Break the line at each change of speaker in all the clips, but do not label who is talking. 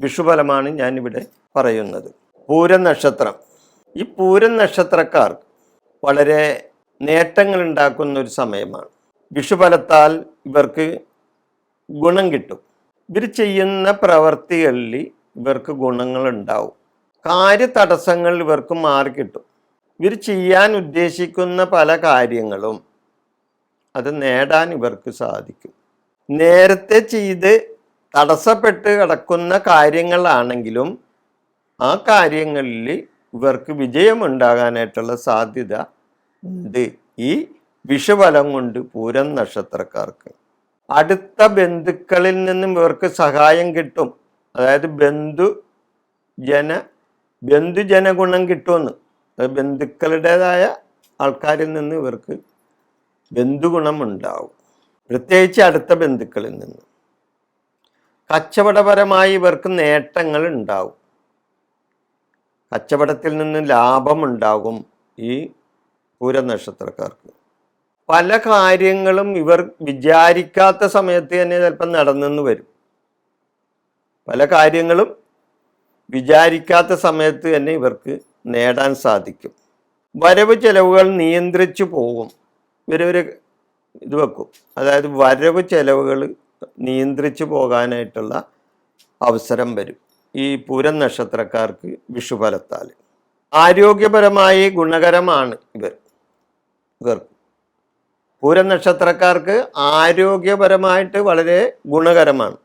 വിഷുഫലമാണ് ഞാനിവിടെ പറയുന്നത്. പൂരം നക്ഷത്രം ഈ പൂരം നക്ഷത്രക്കാർ വളരെ നേട്ടങ്ങൾ ഉണ്ടാക്കുന്ന ഒരു സമയമാണ്. വിഷുഫലത്താൽ ഇവർക്ക് ഗുണം കിട്ടും. ഇവർ ചെയ്യുന്ന പ്രവർത്തികളിൽ ഇവർക്ക് ഗുണങ്ങളുണ്ടാവും. കാര്യതടസ്സങ്ങൾ ഇവർക്ക് മാറിക്കിട്ടും ഇവർ ചെയ്യാൻ ഉദ്ദേശിക്കുന്ന പല കാര്യങ്ങളും അത് നേടാൻ ഇവർക്ക് സാധിക്കും. നേരത്തെ ചെയ്ത് തടസ്സപ്പെട്ട് കിടക്കുന്ന കാര്യങ്ങളാണെങ്കിലും ആ കാര്യങ്ങളിൽ ഇവർക്ക് വിജയമുണ്ടാകാനായിട്ടുള്ള സാധ്യത ഉണ്ട്. ഈ വിഷബലം കൊണ്ട് പൂരം നക്ഷത്രക്കാർക്ക്. അടുത്ത ബന്ധുക്കളിൽ നിന്നും ഇവർക്ക് സഹായം കിട്ടും. അതായത് ബന്ധു ജന ബന്ധുജന ഗുണം കിട്ടുമെന്ന്. ബന്ധുക്കളുടേതായ ആൾക്കാരിൽ നിന്ന് ഇവർക്ക് ബന്ധുഗുണം ഉണ്ടാവും. പ്രത്യേകിച്ച് അടുത്ത ബന്ധുക്കളിൽ നിന്ന്. കച്ചവടപരമായി ഇവർക്ക് നേട്ടങ്ങൾ ഉണ്ടാവും. കച്ചവടത്തിൽ നിന്ന് ലാഭമുണ്ടാകും ഈ പൂരനക്ഷത്രക്കാർക്ക്. പല കാര്യങ്ങളും ഇവർ വിചാരിക്കാത്ത സമയത്ത് തന്നെ ചിലപ്പം നടന്നെന്ന് വരും. പല കാര്യങ്ങളും വിചാരിക്കാത്ത സമയത്ത് തന്നെ ഇവർക്ക് നേടാൻ സാധിക്കും. വരവ് ചെലവുകൾ നിയന്ത്രിച്ചു പോകും. ഇവരൊരു ഇത് വെക്കും. അതായത് വരവ് ചെലവുകൾ നിയന്ത്രിച്ചു പോകാനായിട്ടുള്ള അവസരം വരും. ഈ പൂരം നക്ഷത്രക്കാർക്ക് വിഷുഫലത്താൽ. ആരോഗ്യപരമായി ഗുണകരമാണ് ഇവർ. ഇവർക്ക്. പൂരം നക്ഷത്രക്കാർക്ക് ആരോഗ്യപരമായിട്ട് വളരെ ഗുണകരമാണ്.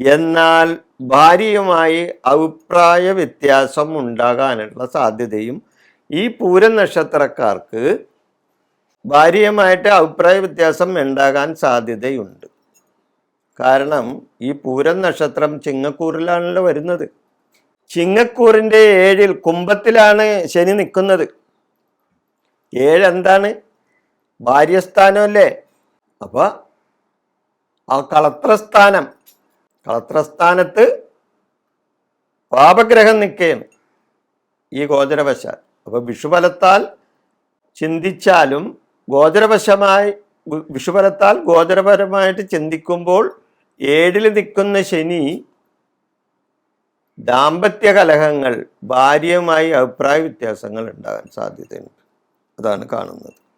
എന്നാൽ ഭാര്യയുമായി അഭിപ്രായ വ്യത്യാസം ഉണ്ടാകാനുള്ള സാധ്യതയും ഈ പൂരം നക്ഷത്രക്കാർക്ക് ഭാര്യയുമായിട്ട് അഭിപ്രായ വ്യത്യാസം ഉണ്ടാകാൻ സാധ്യതയുണ്ട്. കാരണം ഈ പൂരം നക്ഷത്രം ചിങ്ങക്കൂറിലാണല്ലോ വരുന്നത്. ചിങ്ങക്കൂറിന്റെ ഏഴിൽ കുംഭത്തിലാണ് ശനി നിൽക്കുന്നത്. ഏഴെന്താണ് ഭാര്യസ്ഥാനമല്ലേ? അപ്പോൾ ആ കളത്രസ്ഥാനം കളത്രസ്ഥാനത്ത് പാപഗ്രഹം നിൽക്കുകയാണ് ഈ ഗോചരവശാൽ. അപ്പോൾ വിഷുഫലത്താൽ ചിന്തിച്ചാലും ഗോചരവശമായി വിഷുഫലത്താൽ ഗോചരപരമായിട്ട് ചിന്തിക്കുമ്പോൾ ഏഴിൽ നിൽക്കുന്ന ശനി ദാമ്പത്യ കലഹങ്ങൾ ഭാര്യയുമായി അഭിപ്രായ വ്യത്യാസങ്ങൾ ഉണ്ടാകാൻ സാധ്യതയുണ്ട്. അതാണ് കാണുന്നത്.